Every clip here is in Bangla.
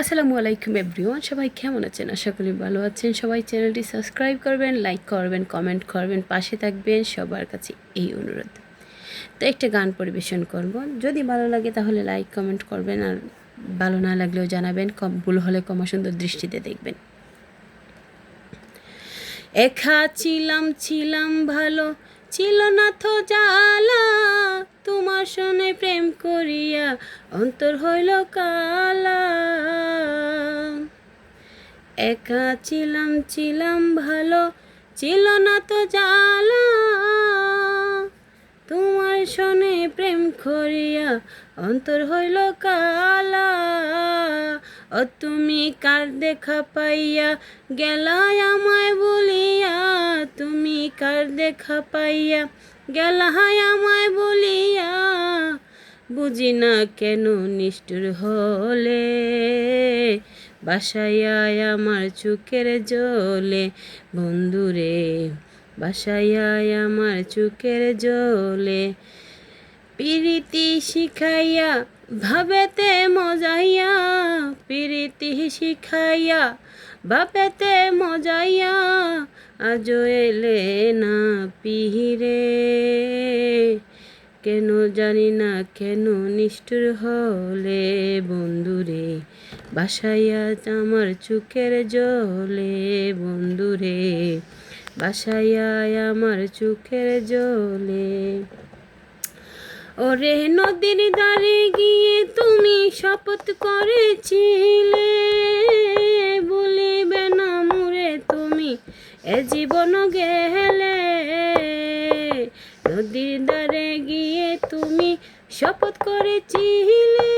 আসসালামু আলাইকুম এভরিওয়ান, সবাই কেমন আছেন? আশা করি ভালো আছেন। সবাই চ্যানেলটি সাবস্ক্রাইব করবেন, লাইক করবেন, কমেন্ট করবেন, পাশে থাকবেন। সবার কাছে এই অনুরোধ। তো একটা গান পরিবেশন করব। যদি ভালো লাগে তাহলে লাইক, কমেন্ট করবেন আর ভালো না লাগলেও জানাবেন। কম ভুল হলে কমা সুন্দর দৃষ্টিতে দেখবেন। একা ছিলাম ছিলাম ভালো। ছিল না তো জ্বালা। তোমার সনে প্রেম করিয়া অন্তর হইল কালা। একা ছিলাম ছিলাম ভালো, ছিল না তো জ্বালা। তোমার সনে প্রেম করিয়া অন্তর হইল কালা। ও তুমি কার দেখা পাইয়া গেলায় আমায় বলিয়া? তুমি কার দেখা পাইয়া গেলায় আমায় বলিয়া? বুঝি না কেন নিষ্ঠুর হলে। বাসায় আমার চুকের জলে। বন্ধুরে বাসায় আমার চুকের জলে। পিরিতি শিখাইয়া, ভাবেতে মজাইয়া। পিরিতি শিখাইয়া, ভাবেতে মজাইয়া। আজও এলে না পিহিরে। কেন জানি না, কেন নিষ্ঠুর হলে বন্ধুরে? বাসাইয়া আমার চুকের জলে বন্ধুরে। বাসাইয়া আমার চোখের জলে। ওরে নদীর ধারে গিয়ে তুমি শপথ করেছিলে। বলিবে না মুরে তুমি, এ জীবন গেলে শপথ করেছিলে।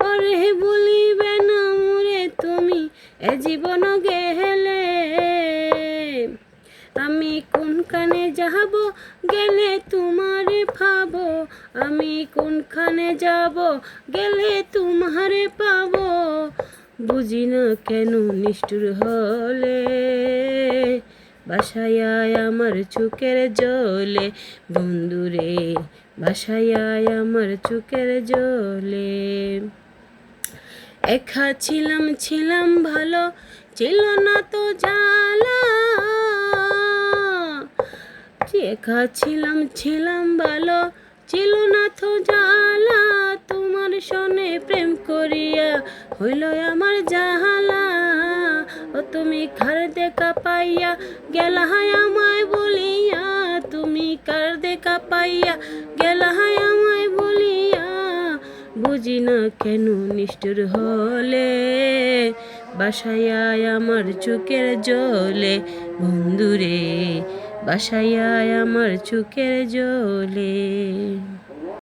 ওরে বলিবে না মুরে তুমি, এ জীবন গেলে। আমি কোনখানে যাব, গেলে তোমারে পাবো। আমি কোনখানে যাব, গেলে তোমারে পাব। বুঝি না কেন নিষ্ঠুর হলে। বাসায় আমার চোখের জলে। বন্ধুরে বাসায় আমার চোখের জলে। একা ছিলাম ছিলাম ভালো, ছিল না তো একা ছিলাম ছিলাম ভালো, ছিল না তো জ্বালা। তোমার সনে প্রেম করিয়া হইল আমার জাহালা তুমি কার দেখা পাইয়া? গেলা হায় আমায় বলিয়া, তুমি কার দেখা পাইয়া? গেলা হায় আমায় বলিয়া, বুঝি না কেন নিষ্ঠুর হলে? বাসায় আমার চোখের জলে, বন্ধুরে, বাসায় আমার চোখের জলে।